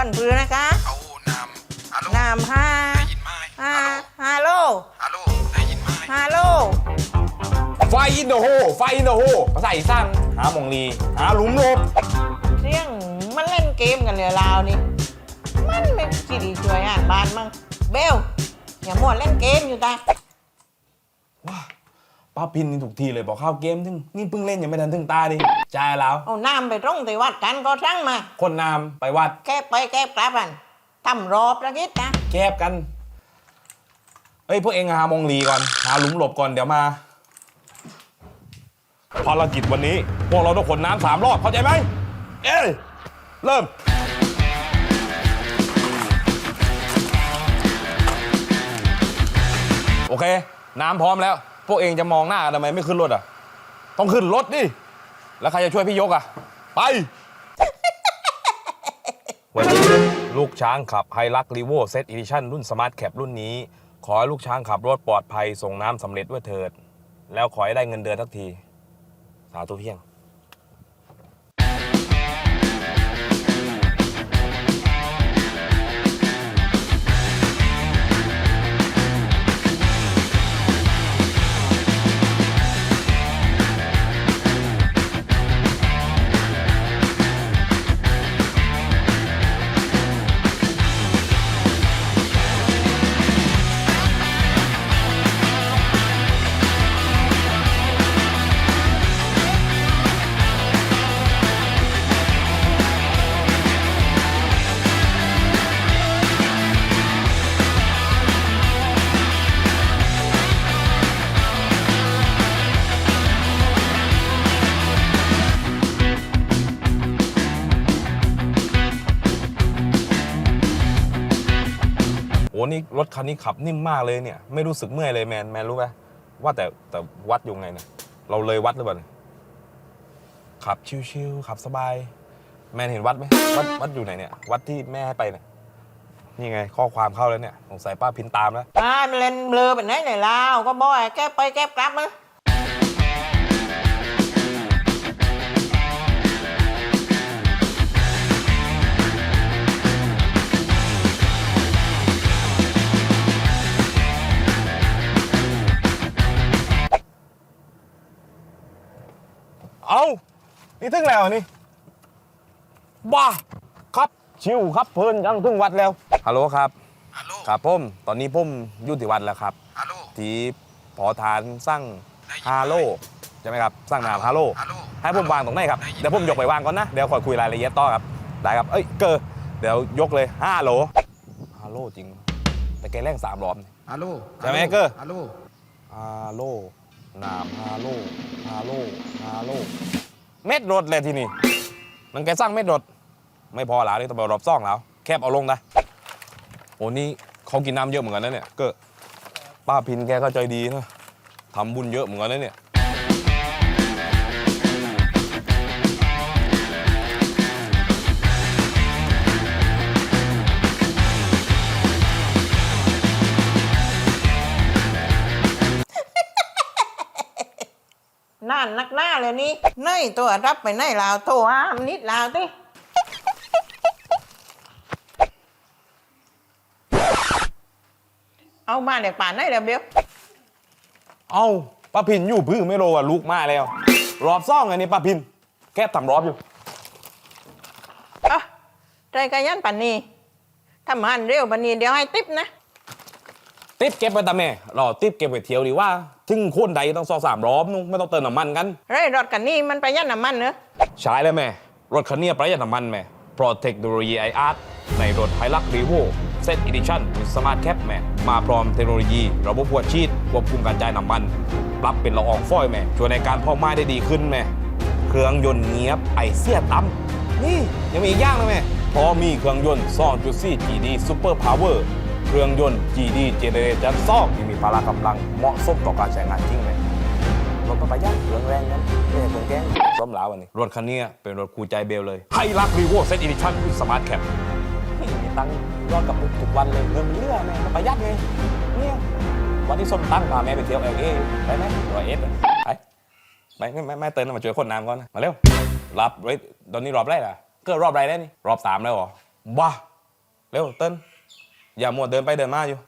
ปั่นเรือนะคะเอาน้ำฮัลโหลน้ำห้าได้ยินไหมห้าฮัลโหลฮัลโหลได้ยินไหมฮัลโหลไฟอินโดโฮไฟอินโดโฮภาษาอีสานหาหมองลีหาหลุมหลบเสียงมันเล่นเกมกันเลยลาวนี่ มันไม่สิดีช่วยอ่านบ้านมั่งเบลอย่ามัวเล่นเกมอยู่ตา ป้าพินนี่ถูกทีเลยบอกเข้าเกมถึงนี่เพิ่งเล่นยังไม่ทันถึงตาดิจ่ายแล้ว เอาน้ำไปตรงที่วัดกันก็สั่งมา คนนามไปวัดแก้ไปแก้กลับอันทำรอบละกิดนะ แคบกัน เอ้ยพวกเองหาหมองลีก่อน หาหลุมหลบก่อนเดี๋ยวมาภารกิจวันนี้ พวกเราต้องขนน้ำสามรอบเข้าใจไหม เอ้ยเริ่มโอเค น้ำพร้อมแล้ว พวกเองจะมองหน้ากันทำไมไม่ขึ้นรถอะ ต้องขึ้นรถดิ แล้วใครจะช่วยพี่ยกอะ ไป วันนี้ลูกช้างขับไฮลักรีโวเซตอีดิชั่นรุ่นสมาร์ทแคปรุ่นนี้ ขอให้ลูกช้างขับรถปลอดภัยส่งน้ำสำเร็จด้วยเถิด แล้วขอให้ได้เงินเดือนทักที สาธุเพียง นี่รถคันนี้ขับนิ่มมากเลยเนี่ย ไม่รู้สึกเมื่อยเลยแมนแมนรู้ไหมว่าแต่แต่วัดอยู่ไงเนี่ยเราเลยวัดหรือเปล่าเนี่ยขับชิวๆขับสบาย แมนเห็นวัดไหมวัดวัดอยู่ไหนเนี่ย วัดที่แม่ให้ไปเนี่ยนี่ไง ข้อความเข้าแล้วเนี่ยสงสัยป้าพินตามแล้ว อ่ามันเล่นเบลอแบบไหนเลยลาวก็บ่อยแก้ไปแก้กลับมา เอานี่ถึงแล้วนี่บ้าครับชิวครับเพลินยังถึงวัดแล้วฮัลโหลครับฮัลโหลครับผมตอนนี้ผมอยู่ที่วัดแล้วครับฮัลโหลที่พอทานสร้างได้ยินไหมฮาโลใช่ไหมครับสร้างนามฮาโลฮัลโหลให้ผมวางตรงไหนครับได้ยินเดี๋ยวผมยกไปวางก่อนนะเดี๋ยวคอยคุยรายละเอียดต่อครับได้ครับเอ้ยเกอร์เดี๋ยวยกเลยห้าโหลฮาโลจริง แต่แกแรงสามรอบนี่ฮัลโหลใช่ไหมเกอร์ฮัลโหลฮาโล นามฮาโลฮาโลฮาโลเม็ดรถเลยทีนี่นังแกสร้างเม็ดรถไม่พอหลานี่ต้องไปรอบซ่องแล้วแคบเอาลงนะโอ้นี่เขากินน้ำเยอะเหมือนกันนะเนี่ยก็ป้าพินแกก็ใจดีนะทำบุญเยอะเหมือนกันนะเนี่ย น่านนักหน้าเลยนี่เนยตัวรับไปไหนลาวโทรหามนิดลาวติเอามาเด็กป่านไหนเดี๋ยวเบลเอ้าป้าพินอยู่พื้นไม่โรอะลูกมาแล้ว รอบซ่องไงนี่ป้าพิน แคบทำรอบอยู่อะใจกระยันปันนี้ถ้ามันเร็วปันนี้เดี๋ยวให้ติ๊บนะ ติ๊บเก็บไปตาแม่รอติ๊บเก็บไปเที่ยวดีว่า ถึงโคนใดต้องซอกสามรอบนุ่งไม่ต้องเติมน้ำมันกัน เร่รถกันนี่มันประหยัดน้ำมันเนอะใช้แล้วแม่ รถคันนี้ประหยัดน้ำมันแม่เพราะเทคโนโลยีไออาร์ในรถไฮลักรีโวเซตอีดิชั่นสมาร์ทแคปแม่มาพร้อมเทคโนโลยีระบบหัวชีดควบคุมการจ่ายน้ำมัน ปรับเป็นละอองฟอยล์แม่ช่วยในการเผาไหม้ได้ดีขึ้นแม่เครื่องยนต์เงียบไอเสียต่ำนี่ยังมีอีกอย่างนะแม่พอมีเครื่องยนต์2.4 GD Super Power เครื่องยนต์ GD Generation 2ที่มีพละกำลังเหมาะสมต่อการใช้งานจริงเลยรถประหยัดเรื่องแรงนั้นไม่ใช่เครื่องแกล้งซ้อมหลาวันนี้ รถคันนี้เป็นรถคูใจเบลเลยไฮรักรีโวเซตอีดิชั่นสมาร์ทแคปไม่มีตังค์รอดกับทุกทุกวันเลยเงินมันเลื่อแม่มันประหยัดไงเนี่ยวันที่ส้มตั้งพาแม่ไปเที่ยวเอลเอไปไหมร้อยเอสไปไปไม่ไม่ไม่เตินมาช่วยคนน้ำก่อนนะมาเร็วรับไว้ตอนนี้รอบแรกอะก็รอบไรแล้วนี่รอบสามแล้วเหรอบ้าเร็วเติ้ล อย่ามัวเดินไปเดินมาอยู่